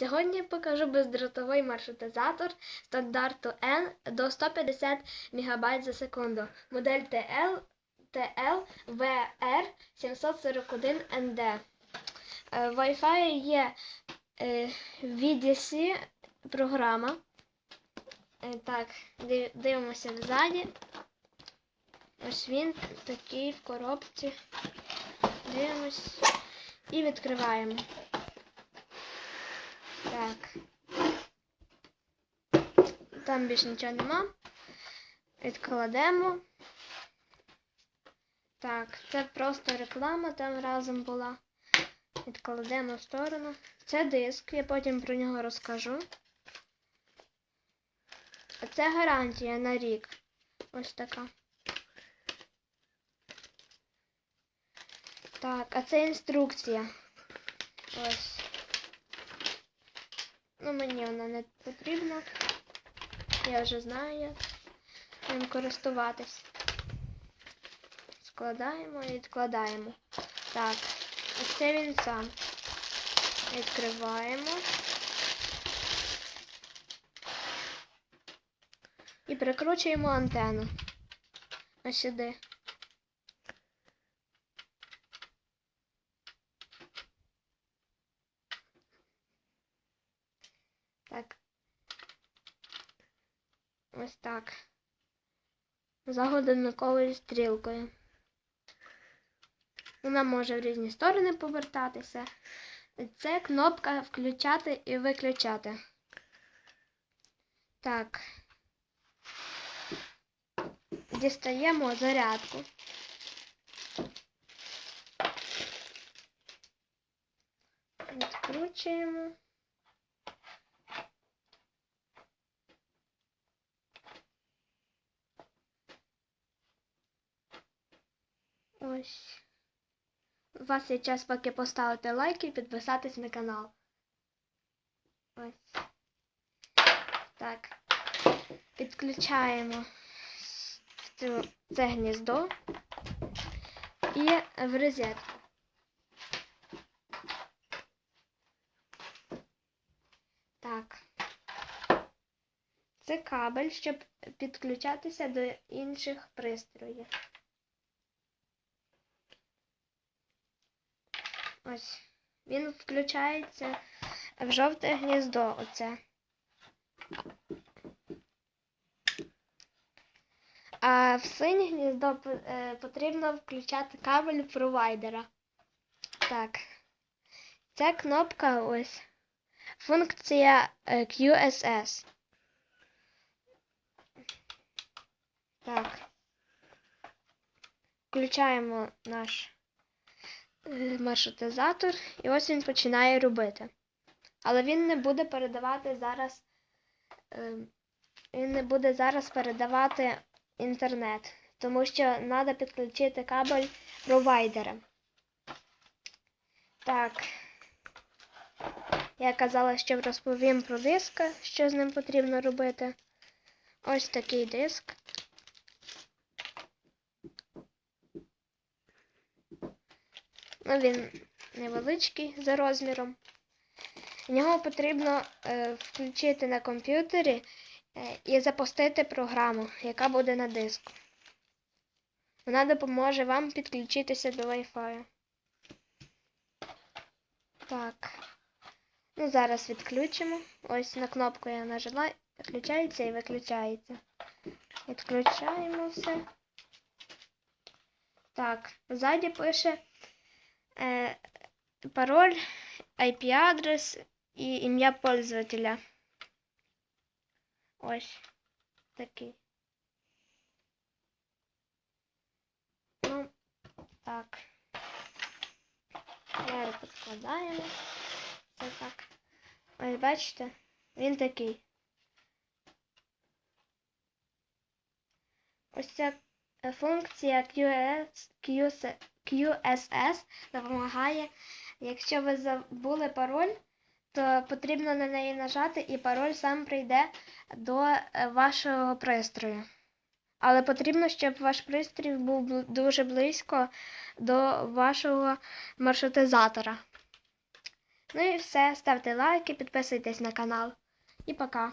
Сьогодні я покажу бездротовий маршрутизатор стандарту N до 150 МБ за секунду. Модель TL, TL VR 741ND. Е, Wi-Fi є е, VDC програма. Е, Так, дивимося ззаді. Ось він такий в коробці. Дивимось і відкриваємо. Так. Там більше нічого нема. Відкладемо. Так, це просто реклама там разом була. Відкладемо в сторону. Це диск, я потім про нього розкажу. А це гарантія на рік. Ось така. Так, а це інструкція. Ось. Ну, мені вона не потрібна. Я вже знаю, як ним користуватись. Складаємо і відкладаємо. Так, ось це він сам. Відкриваємо. І прикручуємо антенну. Ось сюди. Так. Ось так. За годинниковою стрілкою. Вона може в різні сторони повертатися. Це кнопка включати і виключати. Так. Дістаємо зарядку. Відкручуємо. Ось. У вас є час поки поставити лайк і підписатись на канал. Ось. Так. Підключаємо це гніздо і в розетку. Так. Це кабель, щоб підключатися до інших пристроїв. Ось. Він включається в жовте гніздо. Оце. А в синє гніздо е, потрібно включати кабель провайдера. Так. Це кнопка ось. Функція е, QSS. Так. Включаємо наш маршрутизатор, і ось він починає робити. Але він не буде передавати зараз. е, Він не буде зараз передавати інтернет, тому що треба підключити кабель провайдера. Так. Я казала, що розповім про диск, що з ним потрібно робити. Ось такий диск. Він невеличкий за розміром. Його потрібно е, включити на комп'ютері е, і запустити програму, яка буде на диску. Вона допоможе вам підключитися до Wi-Fi. Так. Ну, зараз відключимо. Ось на кнопку я нажала, включається і виключається. Відключаємо все. Так, ззаді пише пароль, IP-адрес і ім'я пользователя. Ось такий. Ну, так. Зараз підкладаємо. Це так. Ось бачите, він такий. Ось ця е, функція QS, QS, QSS допомагає. Якщо ви забули пароль, то потрібно на неї нажати, і пароль сам прийде до е, вашого пристрою. Але потрібно, щоб ваш пристрій був дуже близько до вашого маршрутизатора. Ну і все. Ставте лайки, підписуйтесь на канал. І пока.